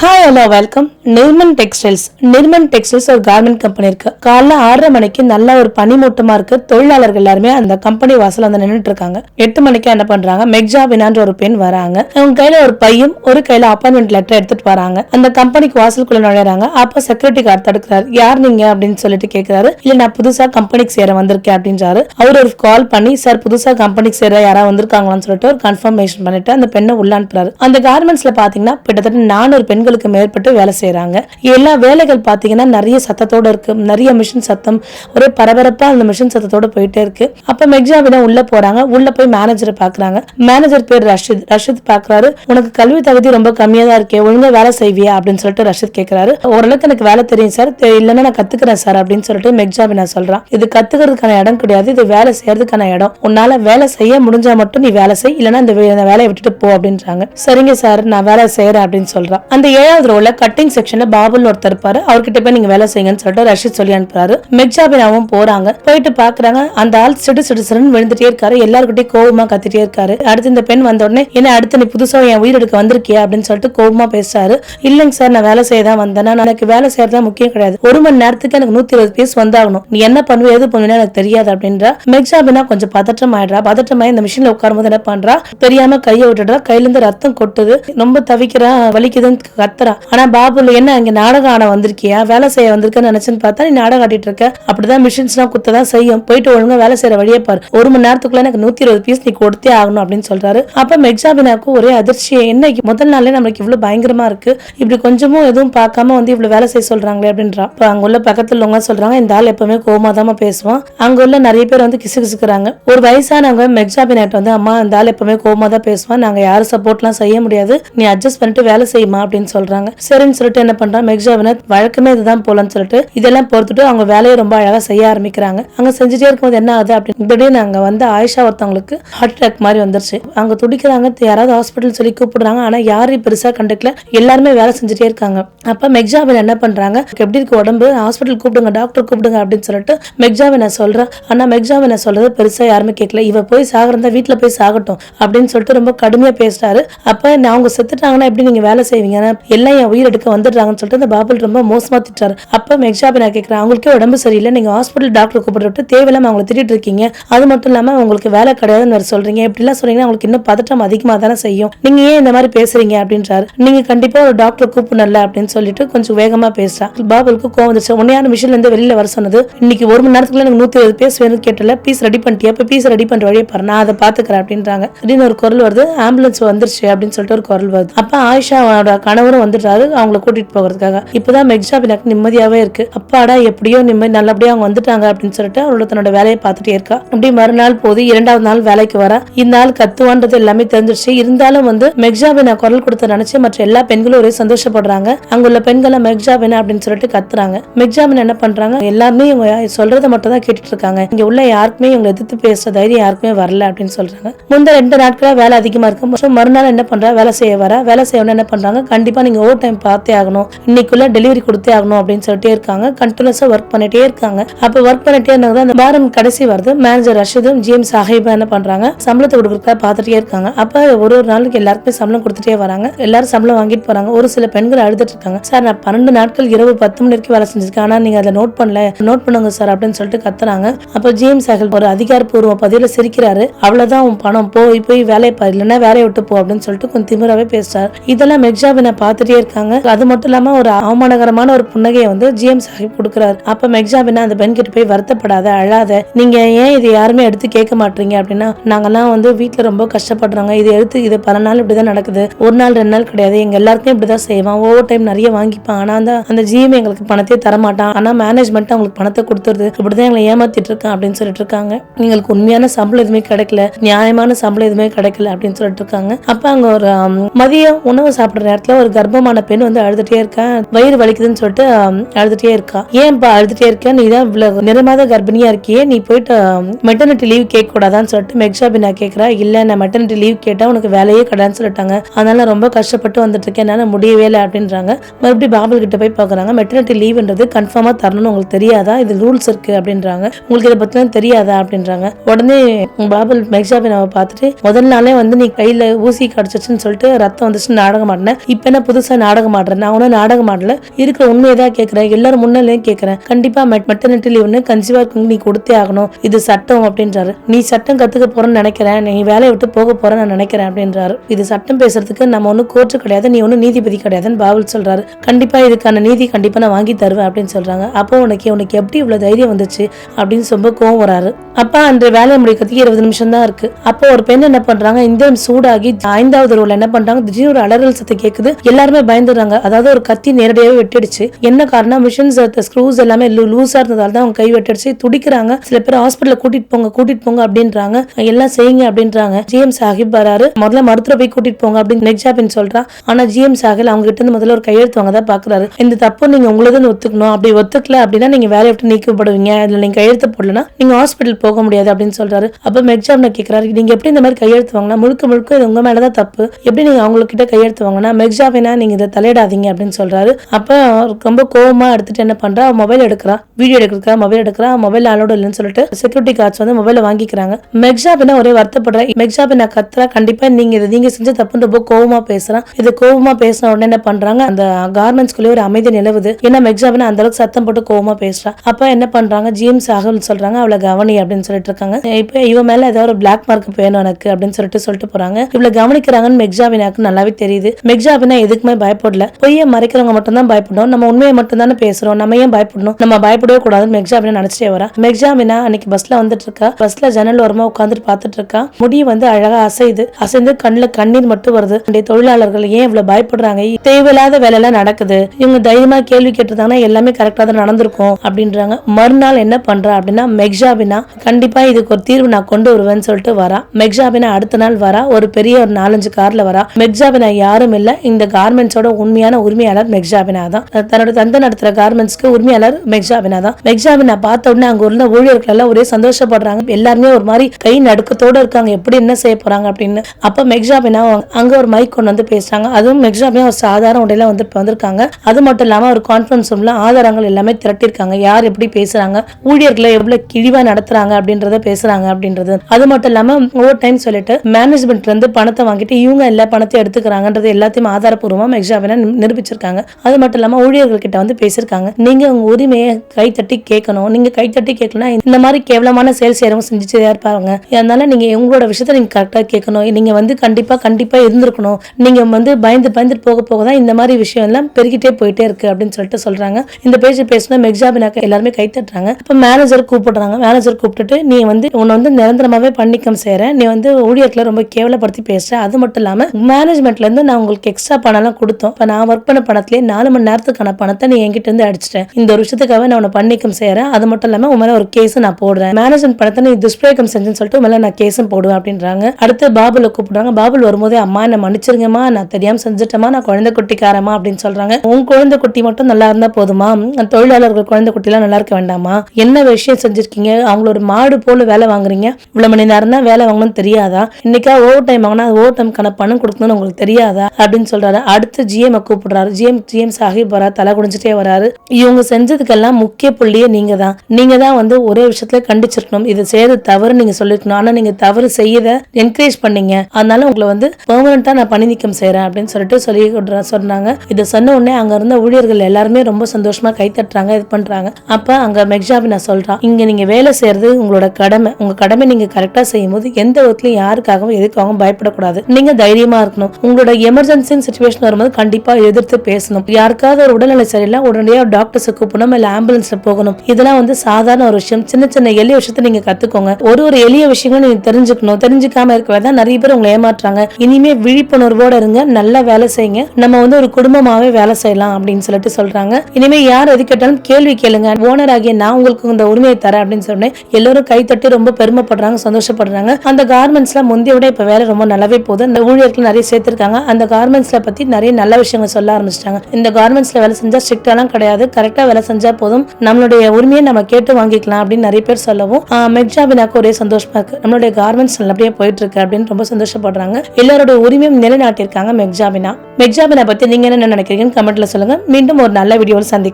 Hi hello welcome Nirman textiles Nirman textiles ஒரு garment company இருக்கு. காலைல ஆறரை மணிக்கு நல்ல ஒரு பனிமூட்டமா இருக்கு தொழிலாளர்கள் எல்லாருமே அந்த கம்பெனி வாசல் வந்து நின்னுட்டு இருக்காங்க எட்டு மணிக்கு என்ன பண்றாங்க? மெக்ஜா பினான்ற ஒரு பெண் வராங்க. அவங்க கையில ஒரு பையும் ஒரு கையில அப்பாயின்மெண்ட் லெட்டர் எடுத்துட்டு வராங்க. அந்த கம்பெனிக்கு வாசலுக்குள்ள நுழையறாங்க. அப்ப செக்யூரிட்டி கார்டு தடுக்கிறாரு. யார் நீங்க? அப்படின்னு சொல்லிட்டு கேக்குறாரு. இல்ல நான் புதுசா கம்பெனிக்கு சேர வந்திருக்கேன் அப்படின்றாரு. அவர் ஒரு கால் பண்ணி சார் புதுசா கம்பெனிக்கு சேர யாராவது வந்திருக்காங்களான்னு சொல்லிட்டு ஒரு கன்ஃபர்மேஷன் பண்ணிட்டு அந்த பெண்ணை உள்ள அனுப்புறாரு. அந்த கார்மெண்ட்ஸ்ல பாத்தீங்கன்னா கிட்டத்தட்ட நானூறு பெண்களுக்கு மேற்பட்டு வேலை செய்கிறாங்க எல்லா வேலைகள் பார்த்தீங்கன்னா நிறைய சத்தத்தோடு இருக்கு. நிறைய மிஷின் சத்தம் ஒரே பரபரப்பாக அந்த மிஷின் சத்தத்தோடு போயிட்டே இருக்கு. அப்போ மெக்ஜாவினா உள்ள போறாங்க. உள்ள போய் மேனேஜரை பார்க்குறாங்க மேனேஜர் பேர் ரஷித். ரஷித் பார்க்குறாரு உனக்கு கல்வி தகுதி ரொம்ப கம்மியாக தான் இருக்கே. ஒழுங்காக வேலை செய்வியா? அப்படின்னு சொல்லிட்டு ரஷித் கேட்குறாரு ஓரளவுக்கு எனக்கு வேலை தெரியும் சார். இல்லைன்னா நான் கத்துக்கிறேன் சார் அப்படின்னு சொல்லிட்டு மெக்ஜாவி நான் சொல்கிறான் இது கத்துக்கிறதுக்கான இடம் கிடையாது. இது வேலை செய்யறதுக்கான இடம். உன்னால வேலை செய்ய முடிஞ்சா மட்டும் நீ வேலை செய். இல்லைன்னா இந்த வே- இந்த வேலையை விட்டுட்டு போ அப்படின்றாங்க. சரிங்க சார். நான் வேலை செய்யறேன் அப்படின்னு சொல்றான். அந்த ஏழாவது ரோல கட்டிங் செக்ஷன்ல பாபுல் ஒருத்தர் இருப்பாரு. அவர்கிட்ட போய் நீங்க வேலை செய்யுங்கன்னு சொல்லிட்டு ரஷித் சொல்லி அனுப்புறாரு. மெக்ஜாபினாவும் போறாங்க. போயிட்டு பாக்குறாங்க. அந்த ஆள் சிடு சிடு சிடுன்னு விழுந்துட்டே இருக்காரு. எல்லாருக்கிட்டையும் கோபமா கத்திட்டே இருக்காரு. அடுத்து இந்த பெண் வந்த உடனே என்ன அடுத்து நீ புதுசா என் உயிர் எடுக்க வந்திருக்கியா? அப்படின்னு சொல்லிட்டு கோபமா பேசுறாரு. இல்லைங்க சார் நான் வேலை செய்ய தான் வந்தேன். நான் எனக்கு வேலை செய்யறதா முக்கியம் கிடையாது. ஒரு மணி நேரத்துக்கு எனக்கு நூத்தி இருபது பீஸ் வந்தாகணும். நீ என்ன பண்ணுவ எது பண்ணுவேன்னு எனக்கு தெரியாது அப்படின்றா. மெக்ஜாபினா கொஞ்சம் பதற்றம் ஆயிடுறா. பதற்றமாயி இந்த மிஷின்ல உட்காரும்போது என்ன பண்றா? தெரியாம கையை விட்டுடுறா. கையில இருந்து ரத்தம் கொட்டுது. ரொம்ப தவிக்கிறா வலிக்குதுன்னு கத்துறா. ஆனா பாபுல என்ன இங்க நாடகம் ஆட வந்திருக்கியா? வேலை செய்ய வந்திருக்கேன்னு நினைச்சுன்னு பார்த்தா நீ நாடகம் ஆட்டிட்டு இருக்க. அப்படிதான் மிஷின்ஸ் எல்லாம் குத்ததான் செய்யும். போயிட்டு ஒழுங்கா வேலை செய்யற வழியே பாரு. ஒரு மணி நேரத்துக்குள்ள எனக்கு நூத்தி இருபது பீஸ் நீ கொடுத்தே ஆகணும் அப்படின்னு சொல்றாரு. அப்ப மெக்ஸாபினாக்கு ஒரே அதிர்ச்சி. என்ன முதல் நாளே நம்மளுக்கு இவ்வளவு பயங்கரமா இருக்கு. இப்படி கொஞ்சமும் எதுவும் பார்க்காம வந்து இவ்வளவு வேலை செய்ய சொல்றாங்களே அப்படின்றா. இப்ப அங்க உள்ள பக்கத்துல உள்ளவங்க சொல்றாங்க இந்த ஆள் எப்பவுமே கோமாதாம பேசுவான். அங்க உள்ள நிறைய பேர் வந்து கிசு கிசுக்குறாங்க ஒரு வயசானவங்க மெக்ஸாபினாட் வந்து அம்மா இந்த ஆள் எப்பவுமே கோமா தான் பேசுவான். நாங்க யாரும் சப்போர்ட்லாம் செய்ய முடியாது. நீ அட்ஜஸ்ட் பண்ணிட்டு வேலை செய்யுமா அப்படின்னு சொல்றாங்க. சரின்னு சொல்லிட்டு என்ன பண்றான் மெக்ஜாவினர் வழக்கமே இதுதான் போலன்னு சொல்லிட்டு இதெல்லாம் பொறுத்துட்டு அவங்க வேலையை ரொம்ப அழகா செய்ய ஆரம்பிக்கிறாங்க. அங்க செஞ்சுட்டே இருக்கும்போது என்ன ஆகுது அப்படின்னு திடீர்னு அங்க வந்து ஆயிஷா ஒருத்தவங்களுக்கு ஹார்ட் அட்டாக் மாதிரி வந்துருச்சு. அங்க துடிக்கிறாங்க யாராவது ஹாஸ்பிட்டல் சொல்லி கூப்பிடுறாங்க. ஆனா யாரையும் பெருசா கண்டுக்கல. எல்லாருமே வேலை செஞ்சுட்டே இருக்காங்க. அப்ப மெக்ஜாவின் என்ன பண்றாங்க? எப்படி இருக்கு உடம்பு? ஹாஸ்பிட்டல் கூப்பிடுங்க டாக்டர் கூப்பிடுங்க அப்படின்னு சொல்லிட்டு மெக்ஜாபின் சொல்றேன் ஆனா மெக்ஜாபின் சொல்றது பெருசா யாருமே கேட்கல இவ போய் சாகிறதா? வீட்டுல போய் சாகட்டும் அப்படின்னு சொல்லிட்டு ரொம்ப கடுமையா பேசுறாரு. அப்ப நான் அவங்க செத்துட்டாங்கன்னா எப்படி நீங்க வேலை செய்வீங்க எல்லாம் என் உயிர் எடுக்க வந்துடுறாங்கன்னு சொல்லிட்டு அந்த பாபுல் ரொம்ப மோசமா திட்டாரு அப்ப மெக்ஷாபி நான் கேட்குறேன் அவங்களுக்கே உடம்பு சரியில்லை நீங்கள் ஹாஸ்பிட்டல் டாக்டர் கூப்பிட்டு விட்டு தேவையில்லாம அவங்களை திட்டிட்டு இருக்கீங்க. அது மட்டும் இல்லாமல் உங்களுக்கு வேலை கிடையாதுன்னு சொல்கிறீங்க சொல்றீங்க. இப்படிலாம் சொன்னீங்கன்னா அவங்களுக்கு இன்னும் பதட்டம் அதிகமா தானே செய்யும். நீங்க ஏன் இந்த மாதிரி பேசுறீங்க? அப்படின்றாரு. நீங்க கண்டிப்பாக ஒரு டாக்டர் கூப்பிடல அப்படின்னு சொல்லிட்டு கொஞ்சம் வேகமா பேசுறா பாபுலுக்கு கோவம் வந்துச்சு உன்னையான மிஷின்ல இருந்து வெளியில வர சொன்னது? இன்னைக்கு ஒரு மணி நேரத்துக்குள்ள எனக்கு நூற்றி இருபது பேஸ் வேணும்னு கேட்டல. பீஸ் ரெடி பண்ணிட்டியா? அப்போ பீஸ் ரெடி பண்ணுற வழியை பாரு. நான் அதை பார்த்துக்கிறேன் அப்படின்றாங்க. திடீர்னு ஒரு குரல் வருது. ஆம்புலன்ஸ் வந்துருச்சு அப்படின்னு சொல்லிட்டு ஒரு குரல் வருது. அப்ப ஆயிஷாவோட கணவரும் வந்துட்டாரு அவங்கள கூட்டிட்டு போகிறதுக்காக. இப்பதான் எனக்கு நிம்மதியாவே இருக்கு. அப்பாடா எப்படியோ நிம்மதி நல்லபடியா அவங்க வந்துட்டாங்க அப்படின்னு சொல்லிட்டு அவளோட தன்னோட வேலையை பார்த்துட்டே இருக்கா. அப்படி மறுநாள் போது இரண்டாவது நாள் வேலைக்கு வர. இந்த நாள் கத்துவான்றது எல்லாமே தெரிஞ்சிருச்சு. இருந்தாலும் வந்து மெக்ஜாபினா குரல் கொடுத்த நினைச்சு மற்ற எல்லா பெண்களும் ஒரே சந்தோஷப்படுறாங்க. அங்குள்ள பெண்களை மெக்ஜாபினா அப்படின்னு சொல்லிட்டு கத்துறாங்க. மெக்ஜாபின் என்ன பண்றாங்க? எல்லாருமே இவங்க சொல்றத மட்டும் தான் கேட்டுட்டு இருக்காங்க. இங்க உள்ள யாருக்குமே இவங்க எதிர்த்து பேசுற தைரியம் யாருக்குமே வரல அப்படின்னு சொல்றாங்க. முந்த ரெண்டு நாட்களா வேலை அதிகமா இருக்கு. மற்றும் மறுநாள் என்ன பண்றா? வேலை செய்ய வர. வேலை செய்யணும் என்ன பண்றாங்க? கண்டிப்பா நீங்க ஓவர் டைம் பார்த்தே ஆகணும். இன்னைக்குள்ள டெலிவரி கொடுத்தே ஆகணும் அப்படின்னு சொல்லிட்டே இருக்காங்க. கண்டினியூஸாக ஒர்க் பண்ணிட்டே இருக்காங்க. அப்ப ஒர்க் பண்ணிட்டே இருந்தாங்க அந்த வாரம் கடைசி வருது மேனேஜர் ரஷீதும் ஜிஎம் சாஹிபா என்ன பண்றாங்க? சம்பளத்தை கொடுக்குறதா பார்த்துட்டே இருக்காங்க. அப்ப ஒரு ஒரு நாளுக்கு எல்லாருக்குமே சம்பளம் கொடுத்துட்டே வராங்க. எல்லாரும் சம்பளம் வாங்கிட்டு போறாங்க. ஒரு சில பெண்கள் அழுதுட்டு இருக்காங்க. சார் நான் பன்னெண்டு நாட்கள் இரவு பத்து மணி வரைக்கும் வேலை செஞ்சிருக்கேன். ஆனா நீங்க அதை நோட் பண்ணல. நோட் பண்ணுங்க சார் அப்படின்னு சொல்லிட்டு கத்துறாங்க. அப்ப ஜிஎம் சாஹிப் ஒரு அதிகாரப்பூர்வ பதிவில் சிரிக்கிறாரு. அவ்வளவுதான் உன் பணம். போய் போய் வேலையை பாரு. இல்லைன்னா வேலையை விட்டு போ அப்படின்னு சொல்லிட்டு கொஞ்சம் திமிராவே பேசுறாரு. இதெல்லாம் மெக்ஜாபின் பார்த்துட்டே இருக்காங்க. அது மட்டும் இல்லாம ஒரு அவமானகரமான ஒரு புன்னகையை வந்து ஜிஎம் சாஹிப் கொடுக்குறாரு. அப்ப மெக்ஜாபினா அந்த பெண் கிட்ட போய் வருத்தப்படாத அழாத நீங்க ஏன் இது யாருமே எடுத்து கேட்க மாட்டீங்க அப்படின்னா நாங்கெல்லாம் வந்து வீட்டுல ரொம்ப கஷ்டப்படுறாங்க. இது எடுத்து இது பல நாள் இப்படிதான் நடக்குது. ஒரு நாள் ரெண்டு நாள் கிடையாது. எங்க எல்லாருக்கும் இப்படிதான் செய்வான். ஓவர் டைம் நிறைய வாங்கிப்பான். ஆனா அந்த அந்த ஜிஎம் எங்களுக்கு பணத்தையே தரமாட்டான். ஆனா மேனேஜ்மெண்ட் அவங்களுக்கு பணத்தை கொடுத்துருது. இப்படிதான் எங்களை ஏமாத்திட்டு இருக்கான் அப்படின்னு சொல்லிட்டு இருக்காங்க. எங்களுக்கு உண்மையான சம்பளம் எதுவுமே கிடைக்கல. நியாயமான சம்பளம் எதுவுமே கிடைக்கல அப்படின்னு சொல்லிட்டு இருக்காங்க. அப்ப அங்க ஒரு மதியம் உணவு சாப்பிடுற நேரத்துல ஒரு கர்ப்பமான பெண் வந்து அழுதுட்டே இருக்கா? வயிறு வலிக்குதுன்னு சொல்லிட்டு அழுதுட்டே இருக்கா. ஏன்பா அழுதுட்டே இருக்க? நீ தான் இவ்வளவு நிறமாத கர்ப்பிணியா இருக்கியே. நீ போயிட்டு மெட்டர்னிட்டி லீவ் கேட்க கூடாதான்னு சொல்லிட்டு மெக்ஷாபினா கேக்குறா இல்ல நான் மெட்டர்னிட்டி லீவ் கேட்டா உனக்கு வேலையே கிடையாதுன்னு சொல்லிட்டாங்க. அதனால ரொம்ப கஷ்டப்பட்டு வந்துட்டு இருக்கேன். என்னால முடியவே இல்லை அப்படின்றாங்க. மறுபடியும் பாபல் கிட்ட போய் பாக்குறாங்க மெட்டர்னிட்டி லீவ்ன்றது கன்ஃபார்மா தரணும்னு உங்களுக்கு தெரியாதா? இது ரூல்ஸ் இருக்கு அப்படின்றாங்க. உங்களுக்கு இதை பத்திலாம் தெரியாதா அப்படின்றாங்க. உடனே பாபுல் மெக்ஷாபினாவை பார்த்துட்டு முதல் நாளே வந்து நீ கையில ஊசி கடிச்சிச்சுன்னு சொல்லிட்டு ரத்தம் வந்துச்சுன்னு நாடகம் ஆடின. இப்ப என்ன புதுசா நாடகம் ஆடுறேன் நான் ஒன்றும் நாடகம் ஆடல. இருக்கிற உண்மையை தான் கேட்குறேன் எல்லாரும் முன்னாலேயும் கேட்கறேன் கண்டிப்பா மெட்டர்னிட்டி லீவ்னு கன்சீவா நீ கொடுத்தே ஆகணும். இது சட்டம் அப்படின்றாரு. நீ சட்டம் கத்துக்க போறேன்னு நினைக்கிறேன். நீ வேலையை விட்டு போக போகிறேன்னு நான் நினைக்கிறேன் அப்படின்றாரு. இது சட்டம் பேசுறதுக்கு நம்ம ஒன்றும் கோர்ட்டு கிடையாது. நீ ஒன்றும் நீதிபதி கிடையாதுன்னு பாபுல் சொல்றாரு. கண்டிப்பா இதுக்கான நீதி கண்டிப்பா நான் வாங்கி தருவேன் அப்படின்னு சொல்றாங்க. அப்போ உனக்கு உனக்கு எப்படி இவ்வளவு தைரியம் வந்துச்சு? அப்படின்னு ரொம்ப கோவம் வராரு. அப்பா அன்று வேலையை முடிக்கிறதுக்கு இருபது நிமிஷம் தான் இருக்கு. அப்போ ஒரு பெண் என்ன பண்றாங்க? இந்த சூடாகி ஐந்தாவது ரோல் என்ன பண்றாங்க? திடீர்னு ஒரு அலறல் சத்தம் கேக்குது. எல்லாருமே பயந்துடுறாங்க. அதாவது ஒரு கத்தி நேரடியாவே வெட்டிடுச்சு. என்ன காரணம் மிஷின்ஸ் ஸ்க்ரூஸ் எல்லாமே லூஸா இருந்ததால தான் அவங்க கை வெட்டிடுச்சு. துடிக்கிறாங்க. சில பேர் ஹாஸ்பிட்டல்ல கூட்டிட்டு போங்க கூட்டிட்டு போங்க அப்படின்றாங்க. எல்லாம் செய்யுங்க அப்படின்றாங்க. ஜிஎம் சாஹிப் வராரு. முதல்ல மருத்துவ போய் கூட்டிட்டு போங்க அப்படின்னு நெக்ஜாபின் சொல்றான் ஆனா ஜிஎம் சாஹில் அவங்க கிட்ட இருந்து முதல்ல ஒரு கையெழுத்து வாங்க தான் பாக்குறாரு. இந்த தப்பு நீங்க உங்களுதுன்னு ஒத்துக்கணும். அப்படி ஒத்துக்கல அப்படின்னா நீங்க வேலையை விட்டு நீக்கப்படுவீங்க. இதுல நீங்க கையெழுத்து போடலன்னா நீங்க ஹாஸ்பிட்டல் போக முடியாது அப்படின்னு சொல்றாரு. அப்ப மெக்ஜாப்ன கேக்குறாரு நீங்க எப்படி இந்த மாதிரி கையெழுத்து வாங்கினா முழுக்க முழுக்க இது உங்க மேலதான் தப்பு. எப்படி நீங்க அவங்க கிட்ட கையெழுத்து வாங்கினா வேணா நீங்க இதை தலையிடாதீங்க அப்படின்னு சொல்றாரு. அப்ப ரொம்ப கோவமா எடுத்துட்டு என்ன பண்றா? மொபைல் எடுக்கிறா. வீடியோ எடுக்கிறா மொபைல் எடுக்கிறா. மொபைல் அலோடு இல்லைன்னு சொல்லிட்டு செக்யூரிட்டி கார்ட்ஸ் வந்து மொபைல வாங்கிக்கிறாங்க. மெக்ஜாபினா ஒரே வருத்தப்படுற. நான் கத்துறா. கண்டிப்பா நீங்க இதை நீங்க செஞ்ச தப்புன்னு ரொம்ப கோவமா பேசுறான் இது கோவமா பேசின உடனே என்ன பண்றாங்க? அந்த கார்மெண்ட்ஸ்குள்ளே ஒரு அமைதி நிலவுது. ஏன்னா மெக்ஜாபினா அந்த அளவுக்கு சத்தம் போட்டு கோவமா பேசுறா. அப்ப என்ன பண்றாங்க? ஜிஎம் சாகல் சொல்றாங்க. அவளை கவனி அப்படின்னு சொல்லிட்டு இருக்காங்க. இப்ப இவ மேல ஏதாவது ஒரு பிளாக் மார்க் வேணும் எனக்கு அப்படின்னு சொல்லிட்டு சொல்லிட்டு போறாங்க. இவ்வளவு கவனிக்கிறாங்கன்னு மெக்ஜாபினாக்கு நல்லாவே தெரியுது. மெக்ஜாபினா எதுக்குமே பயப்படல? பொய்யை மறைக்கிறவங்க மட்டும் தான் பயப்படணும்? நம்ம உண்மையை மட்டும் தானே பேசுறோம். நம்ம ஏன் பயப்படணும்? நம்ம பயப்படவே கூடாதுன்னு மெக்ஜாபினா நினைச்சிட்டே வரா. மெக்ஜாபினா அன்னைக்கு பஸ்ல வந்துட்டு இருக்கா பஸ்ல ஜன்னல் ஓரமா உட்காந்துட்டு பார்த்துட்டு இருக்கா முடி வந்து அழகா அசைது அசைந்து கண்ணுல கண்ணீர் மட்டும் வருது. தொழிலாளர்கள் ஏன் இவ்வளவு பயப்படுறாங்க? தேவையில்லாத வேலை எல்லாம் நடக்குது. இவங்க தைரியமா கேள்வி கேட்டிருந்தாங்கன்னா எல்லாமே கரெக்டா தான் நடந்திருக்கும் அப்படின்றாங்க. மறுநாள் என்ன பண்றா அப்படின்னா மெக்ஜாபினா கண்டிப்பா இதுக்கு ஒரு தீர்வு நான் கொண்டு வருவேன்னு சொல்லிட்டு வரா. மெக்ஜாபினா அடுத்த நாள் வரா. ஒரு பெரிய ஒரு நாலஞ்சு கார்ல வரா. மெக்ஜாபினா யாரும் இல்ல. இந்த இந்த கார்மெண்ட்ஸோட உண்மையான உரிமையாளர் மெக்ஜாபினா தான் தன்னோட தந்தை நடத்துற கார்மெண்ட்ஸ்க்கு உரிமையாளர் மெக்ஜாபினா தான் மெக்ஜாபினா பார்த்த உடனே அங்க உள்ள ஊழியர்கள் எல்லாம் ஒரே சந்தோஷப்படுறாங்க. எல்லாருமே ஒரு மாதிரி கை நடுக்கத்தோட இருக்காங்க. எப்படி என்ன செய்ய போறாங்க அப்படின்னு. அப்ப மெக்ஜாபினா அங்க ஒரு மைக் கொண்டு வந்து பேசுறாங்க. அதுவும் மெக்ஜாபினா ஒரு சாதாரண உடையில வந்து வந்திருக்காங்க. அது மட்டும் இல்லாம ஒரு கான்ஃபரன்ஸ் ரூம்ல ஆதாரங்கள் எல்லாமே திரட்டிருக்காங்க யார் எப்படி பேசுறாங்க? ஊழியர்களை எவ்வளவு கிழிவா நடத்துறாங்க அப்படின்றத பேசுறாங்க அப்படின்றது. அது மட்டும் இல்லாம ஓவர் டைம் சொல்லிட்டு மேனேஜ்மெண்ட்ல இருந்து பணத்தை வாங்கிட்டு இவங்க எல்லா பணத்தை எடுத்துக்கிறாங்கன்றது எல்லாத்தையும் அதிகாரப்பூர்வமாக மெக்ஜாபினா நிரூபிச்சிருக்காங்க. அது மட்டும் இல்லாமல் ஊழியர்கள்கிட்ட வந்து பேசியிருக்காங்க. நீங்கள் உங்கள் உரிமையை கைத்தட்டி கேட்கணும். நீங்கள் கைத்தட்டி கேட்கலாம் இந்த மாதிரி கேவலமான செயல் செய்கிறவங்க செஞ்சுட்டே இருப்பாங்க. அதனால நீங்கள் உங்களோட விஷயத்த நீங்கள் கரெக்டாக கேட்கணும். நீங்கள் வந்து கண்டிப்பாக கண்டிப்பாக இருந்திருக்கணும். நீங்கள் வந்து பயந்து பயந்துட்டு போக போக தான் இந்த மாதிரி விஷயம் எல்லாம் பெருகிட்டே போயிட்டே இருக்கு அப்படின்னு சொல்லிட்டு சொல்கிறாங்க இந்த பேஜ் பேசினா மெக்ஜாபினாக்க எல்லாருமே கைத்தட்டுறாங்க இப்போ மேனேஜர் கூப்பிடுறாங்க. மேனேஜர் கூப்பிட்டுட்டு நீ வந்து உன்னை வந்து நிரந்தரமாகவே பண்ணிக்கம் செய்கிறேன் நீ வந்து ஊழியர்களை ரொம்ப கேவலப்படுத்தி பேசுகிற அது மட்டும் இல்லாமல் மேனேஜ்மெண்ட்லேருந்து நான் உங்களுக்கு எக்ஸ்ட்ரா பணம் எல்லாம் கொடுத்தோம். இப்போ நான் ஒர்க் பண்ண பணத்திலே நாலு மணி நேரத்துக்கான பணத்தை நீ என்கிட்ட இருந்து அடிச்சிட்டேன். இந்த ஒரு விஷயத்துக்காக நான் உன்னை பண்ணிக்கம் செய்யறேன் அது மட்டும் இல்லாம உன் மேலே ஒரு கேஸ் நான் போடுறேன். மேனேஜ்மெண்ட் பணத்தை நீ துஷ்பிரயோகம் செஞ்சுன்னு சொல்லிட்டு உன் நான் கேஸும் போடுவேன் அப்படின்றாங்க. அடுத்து பாபுல கூப்பிடுறாங்க. பாபுல் வரும்போதே அம்மா என்ன மன்னிச்சிருங்கம்மா. நான் தெரியாம செஞ்சுட்டேமா நான் குழந்தை குட்டிக்காரமா அப்படின்னு சொல்றாங்க. உன் குழந்தை குட்டி மட்டும் நல்லா இருந்தா போதுமா? தொழிலாளர்கள் குழந்தை குட்டிலாம் நல்லா இருக்க வேண்டாமா? என்ன விஷயம் செஞ்சிருக்கீங்க? அவங்கள ஒரு மாடு போல வேலை வாங்குறீங்க. இவ்வளவு மணி நேரம் தான் வேலை வாங்கணும்னு தெரியாதா? இன்னைக்கா ஓவர் டைம் வாங்கினா ஓவர் டைம்க்கான பணம் கொடுக்கணும்னு உங்களுக்கு தெரியாதா? அப்படின்னு சொல்றாரு அடுத்து ஜிஎம் கூப்பிடுறாரு. ஜிஎம் ஜிஎம் சாஹிப் வரா தலை குடிஞ்சிட்டே வராரு. இவங்க செஞ்சதுக்கெல்லாம் முக்கிய புள்ளியே நீங்க தான் நீங்க தான் வந்து ஒரே விஷயத்துல கண்டிச்சிருக்கணும். இது செய்யறது தவறு நீங்க சொல்லிருக்கணும். ஆனா நீங்க தவறு செய்யத என்கரேஜ் பண்ணீங்க. அதனால உங்களை வந்து பெர்மனண்டா நான் பணி நீக்கம் செய்யறேன் அப்படின்னு சொல்லிட்டு சொல்லி சொன்னாங்க. இதை சொன்ன உடனே அங்க இருந்த ஊழியர்கள் எல்லாருமே ரொம்ப சந்தோஷமா கை தட்டுறாங்க இது பண்றாங்க. அப்ப அங்க மெக்ஜாபி நான் சொல்றான். இங்க நீங்க வேலை செய்யறது உங்களோட கடமை. உங்க கடமை நீங்க கரெக்டா செய்யும் போது எந்த விதத்துலயும் யாருக்காகவும் எதுக்காகவும் பயப்படக்கூடாது. நீங்க தைரியமா இருக்கணும். உங்களோட எமர்ஜென்சின்னு சுச்சுவேஷன் வரும்போது கண்டிப்பாக எதிர்த்து பேசணும். யாருக்காவது ஒரு உடல்நிலை சரியில்லை உடனடியாக டாக்டர்ஸை கூப்பிடணும் இல்லை ஆம்புலன்ஸில் போகணும். இதெல்லாம் வந்து சாதாரண ஒரு விஷயம். சின்ன சின்ன எளிய விஷயத்தை நீங்க கத்துக்கோங்க. ஒரு ஒரு எளிய விஷயங்களும் நீங்க தெரிஞ்சுக்கணும். தெரிஞ்சுக்காம இருக்க தான் நிறைய பேர் உங்களை ஏமாற்றுறாங்க இனிமே விழிப்புணர்வோடு இருங்க நல்லா வேலை செய்யுங்க. நம்ம வந்து ஒரு குடும்பமாகவே வேலை செய்யலாம் அப்படின்னு சொல்லிட்டு சொல்றாங்க. இனிமேல் யார் எது கேட்டாலும் கேள்வி கேளுங்க. ஓனர் ஆகிய நான் உங்களுக்கு இந்த உரிமையை தரேன் அப்படின்னு சொன்னேன். எல்லாரும் கைத்தட்டி ரொம்ப பெருமைப்படுறாங்க சந்தோஷப்படுறாங்க. அந்த கார்மெண்ட்ஸ்லாம் முந்தைய விட இப்போ வேலை ரொம்ப நல்லாவே போகுது. அந்த ஊழியர்கள் நிறைய சேர்த்துருக்காங்க. அந்த கார்மெண்ட்ஸில் பத்தி நிறைய நல்ல விஷயங்கள் சொல்ல ஆரம்பிச்சிட்டாங்க. இந்த கார்மெண்ட்ஸில் வேலை செஞ்சா ஸ்ட்ரிக்டாலாம் கிடையாது. கரெக்டா வேலை செஞ்சா போதும். நம்மளுடைய உரிமையை நம்ம கேட்டு வாங்கிக்கலாம் அப்படின்னு நிறைய பேர் சொல்லவும் ஆஹ் மெக்ஜாபினாக்கு ஒரே சந்தோஷமா இருக்கு. நம்மளுடைய கார்மெண்ட்ஸ் நல்லபடியா போயிட்டு இருக்கு அப்படின்னு ரொம்ப சந்தோஷப்படுறாங்க. எல்லாருடைய உரிமையும் நிலைநாட்டியிருக்காங்க மெக்ஜாபினா மெக்ஜாபினா பத்தி நீங்க என்ன நினைக்கிறீங்கன்னு கமெண்ட்ல சொல்லுங்க. மீண்டும் ஒரு நல்ல வீடியோவில் சந்திக்கிறேன்.